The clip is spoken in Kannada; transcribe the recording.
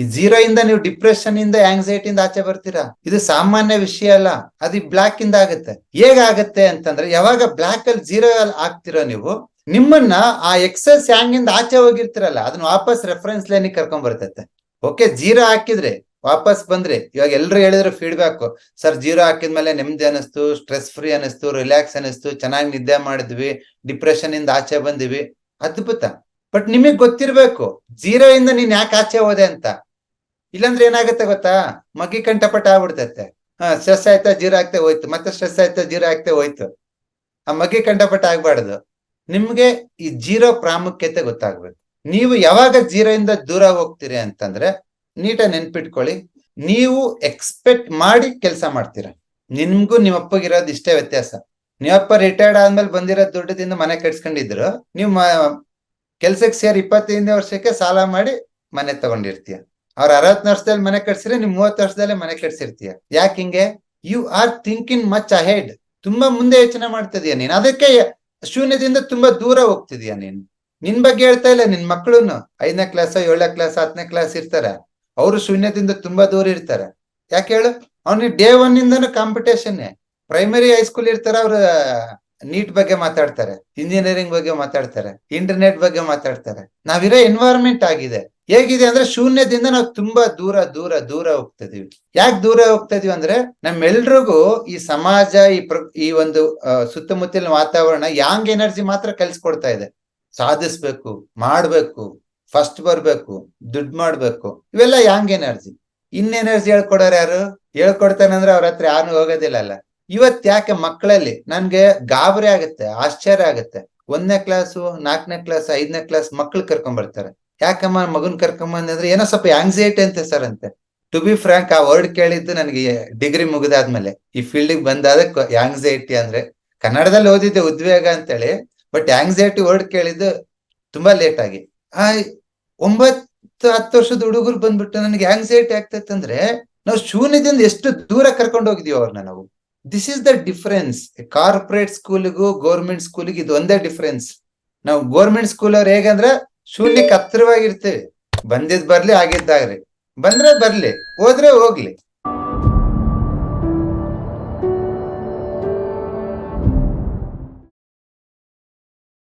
ಈ ಜೀರೋ ಇಂದ ನೀವು ಡಿಪ್ರೆಷನ್ ಇಂದ ಆಂಗ್ಸೈಟಿ ಇಂದ ಆಚೆ ಬರ್ತೀರಾ? ಇದು ಸಾಮಾನ್ಯ ವಿಷಯ ಅಲ್ಲ. ಅದು ಬ್ಲಾಕ್ ಇಂದ ಆಗುತ್ತೆ. ಹೇಗಾಗತ್ತೆ ಅಂತಂದ್ರೆ, ಯಾವಾಗ ಬ್ಲಾಕ್ ಅಲ್ಲಿ ಜೀರೋ ಅಲ್ಲಿ ಆಗ್ತಿರೋ ನೀವು, ನಿಮ್ಮನ್ನ ಆ ಎಕ್ಸಸ್ ಹ್ಯಾಂಗ್ ಇಂದ ಆಚೆ ಹೋಗಿರ್ತೀರಲ್ಲ, ಅದನ್ನ ವಾಪಸ್ ರೆಫರೆನ್ಸ್ ಲೈನ್ ಕರ್ಕೊಂಡ್ ಬರ್ತೈತೆ. ಓಕೆ ಜೀರೋ ಹಾಕಿದ್ರೆ, ವಾಪಸ್ ಬಂದ್ರೆ, ಇವಾಗ ಎಲ್ರು ಹೇಳಿದ್ರು ಫೀಡ್ಬ್ಯಾಕ್ ಸರ್ ಜೀರೋ ಹಾಕಿದ್ಮೇಲೆ ನೆಮ್ಮದಿ ಅನಿಸ್ತು ಸ್ಟ್ರೆಸ್ ಫ್ರೀ ಅನಿಸ್ತು ರಿಲ್ಯಾಕ್ಸ್ ಅನಿಸ್ತು, ಚೆನ್ನಾಗಿ ನಿದ್ದೆ ಮಾಡಿದ್ವಿ ಡಿಪ್ರೆಷನ್ ಇಂದ ಆಚೆ ಬಂದಿವಿ. ಅದ್ಭುತ. ಬಟ್ ನಿಮಗ್ ಗೊತ್ತಿರ್ಬೇಕು ಜೀರೋ ಇಂದ ನೀನ್ ಯಾಕೆ ಆಚೆ ಹೋದೆ ಅಂತ? ಇಲ್ಲಾಂದ್ರೆ ಏನಾಗುತ್ತೆ ಗೊತ್ತಾ? ಮಗಿ ಕಂಠಪಟ ಆಗ್ಬಿಡ್ತೈತೆ. ಹಾ ಸ್ಟ್ರೆಸ್ ಆಯ್ತಾ ಜೀರ ಆಗ್ತಾ ಹೋಯ್ತು. ಮತ್ತೆ ಸ್ಟ್ರೆಸ್ ಆಯ್ತಾ ಜೀರ ಆಗ್ತಾ ಹೋಯ್ತು. ಆ ಮಗಿ ಕಂಠಪಟ ಆಗ್ಬಾರ್ದು. ನಿಮ್ಗೆ ಈ ಜೀರೋ ಪ್ರಾಮುಖ್ಯತೆ ಗೊತ್ತಾಗ್ಬೇಕು. ನೀವು ಯಾವಾಗ ಜೀರೋ ಇಂದ ದೂರ ಹೋಗ್ತೀರಿ ಅಂತಂದ್ರೆ ನೀಟಾಗಿ ನೆನ್ಪಿಟ್ಕೊಳ್ಳಿ. ನೀವು ಎಕ್ಸ್ಪೆಕ್ಟ್ ಮಾಡಿ ಕೆಲಸ ಮಾಡ್ತೀರಾ. ನಿಮ್ಗೂ ನಿಮ್ಮಪ್ಪಗಿರೋದು ಇಷ್ಟೇ ವ್ಯತ್ಯಾಸ. ನೀವಪ್ಪ ರಿಟೈರ್ಡ್ ಆದ್ಮೇಲೆ ಬಂದಿರೋ ದುಡ್ಡದಿಂದ ಮನೆ ಕಟ್ಸ್ಕೊಂಡಿದ್ರು. ನೀವು ಕೆಲ್ಸಕ್ಕೆ ಸೇರಿ ಇಪ್ಪತ್ತೈದನೇ ವರ್ಷಕ್ಕೆ ಸಾಲ ಮಾಡಿ ಮನೆ ತಗೊಂಡಿರ್ತೀಯ. ಅವ್ರ ಅರವತ್ ವರ್ಷದಲ್ಲಿ ಮನೆ ಕಟ್ಸಿದ್ರೆ ನಿಮ್ ಮೂವತ್ತು ವರ್ಷದಲ್ಲೇ ಮನೆ ಕಟ್ಸಿರ್ತೀಯ. ಯಾಕೆ ಹಿಂಗೆ? You are thinking much ahead ತುಂಬಾ ಮುಂದೆ ಯೋಚನೆ ಮಾಡ್ತಿದೀಯ ನೀನ್. ಅದಕ್ಕೆ ಶೂನ್ಯದಿಂದ ತುಂಬಾ ದೂರ ಹೋಗ್ತಿದೀಯ ನೀನ್. ನಿನ್ ಬಗ್ಗೆ ಹೇಳ್ತಾ ಇಲ್ಲ, ನಿನ್ ಮಕ್ಳುನು. ಐದನೇ ಕ್ಲಾಸ್ ಏಳನೇ ಕ್ಲಾಸ್ ಹತ್ತನೇ ಕ್ಲಾಸ್ ಇರ್ತಾರೆ. ಅವರು ಶೂನ್ಯದಿಂದ ತುಂಬಾ ದೂರ ಇರ್ತಾರೆ. ಯಾಕೆ ಹೇಳು? ಅವ್ನಿಗೆ ಡೇ ಒನ್ ಇಂದನು ಕಾಂಪಿಟೇಷನ್ ಪ್ರೈಮರಿ ಹೈಸ್ಕೂಲ್ ಇರ್ತಾರ ಅವ್ರ ನೀಟ್ ಬಗ್ಗೆ ಮಾತಾಡ್ತಾರೆ, ಇಂಜಿನಿಯರಿಂಗ್ ಬಗ್ಗೆ ಮಾತಾಡ್ತಾರೆ, ಇಂಟರ್ನೆಟ್ ಬಗ್ಗೆ ಮಾತಾಡ್ತಾರೆ. ನಾವಿರೋ ಎನ್ವೈರನ್ಮೆಂಟ್ ಆಗಿದೆ. ಹೇಗಿದೆ ಅಂದ್ರೆ ಶೂನ್ಯದಿಂದ ನಾವು ತುಂಬಾ ದೂರ ದೂರ ದೂರ ಹೋಗ್ತಾ ಇದೀವಿ ಯಾಕೆ ದೂರ ಹೋಗ್ತಾ ಇದೀವಿ ಅಂದ್ರೆ ನಮ್ಮೆಲ್ರಿಗೂ ಈ ಸಮಾಜ, ಈ ಪ್ರ, ಈ ಒಂದು ಸುತ್ತಮುತ್ತಲಿನ ವಾತಾವರಣ ಯಾಂಗ್ ಎನರ್ಜಿ ಮಾತ್ರ ಕಲ್ಸ್ಕೊಡ್ತಾ ಇದೆ. ಸಾಧಿಸ್ಬೇಕು, ಮಾಡ್ಬೇಕು ಫಸ್ಟ್ ಬರ್ಬೇಕು, ದುಡ್ಡು ಮಾಡ್ಬೇಕು, ಇವೆಲ್ಲ ಯಾಂಗ್ ಎನರ್ಜಿ ಇನ್ ಎನರ್ಜಿ ಹೇಳ್ಕೊಡೋರು ಯಾರು? ಹೇಳ್ಕೊಡ್ತಾನಂದ್ರೆ ಅವ್ರ ಹತ್ರ ಯಾರು ಹೋಗೋದಿಲ್ಲ ಅಲ್ಲ. ಇವತ್ ಯಾಕೆ ಮಕ್ಕಳಲ್ಲಿ ನನ್ಗೆ ಗಾಬರಿ ಆಗುತ್ತೆ, ಆಶ್ಚರ್ಯ ಆಗುತ್ತೆ. ಒಂದನೇ ಕ್ಲಾಸು ನಾಲ್ಕನೇ ಕ್ಲಾಸ್ ಐದನೇ ಕ್ಲಾಸ್ ಮಕ್ಳು ಕರ್ಕೊಂಡ್ ಬರ್ತಾರೆ ಯಾಕಮ್ಮ ಮಗನ್ ಕರ್ಕೊಂಬಂದ್ರೆ ಏನೋ ಸ್ವಲ್ಪ ಆಂಗ್ಸೈಟಿ ಅಂತೆ ಸರ್ ಅಂತೆ. ಟು ಬಿ ಫ್ರಾಂಕ್ ಆ ವರ್ಡ್ ಕೇಳಿದ್ದು ನನಗೆ ಡಿಗ್ರಿ ಮುಗಿದಾದ್ಮೇಲೆ ಈ ಫೀಲ್ಡಿಗೆ ಬಂದಾದ ಆಂಗ್ಸೈಟಿ ಅಂದ್ರೆ, ಕನ್ನಡದಲ್ಲಿ ಓದಿದ್ದೆ ಉದ್ವೇಗ ಅಂತೇಳಿ ಬಟ್ ಆಂಗ್ಸೈಟಿ ವರ್ಡ್ ಕೇಳಿದ್ದು ತುಂಬಾ ಲೇಟ್ ಆಗಿ. ಆ ಒಂಬತ್ತು ಹತ್ತು ವರ್ಷದ ಹುಡುಗರು ಬಂದ್ಬಿಟ್ಟು ನನಗೆ ಆಂಗ್ಸೈಟಿ ಆಗ್ತೈತೆ ಅಂದ್ರೆ ನಾವು ಶೂನ್ಯದಿಂದ ಎಷ್ಟು ದೂರ ಕರ್ಕೊಂಡು ಹೋಗಿದೀವಿ ಅವ್ರನ್ನ ನಾವು. This is the difference corporate ಸ್ಕೂಲಿಗೂ government ಸ್ಕೂಲಿಗೆ ಇದು ಒಂದೇ ಡಿಫರೆನ್ಸ್ ನಾವು ಗೌರ್ಮೆಂಟ್ ಸ್ಕೂಲ್ ಅವ್ರು ಹೇಗಂದ್ರೆ ಶೂನ್ಯಕ್ಕೆ ಹತ್ತಿರವಾಗಿರ್ತೇವೆ. ಬಂದಿದ್ ಬರ್ಲಿ ಆಗಿದ್ದಾಗ್ರಿ ಬಂದ್ರೆ ಬರ್ಲಿ, ಹೋದ್ರೆ ಹೋಗ್ಲಿ.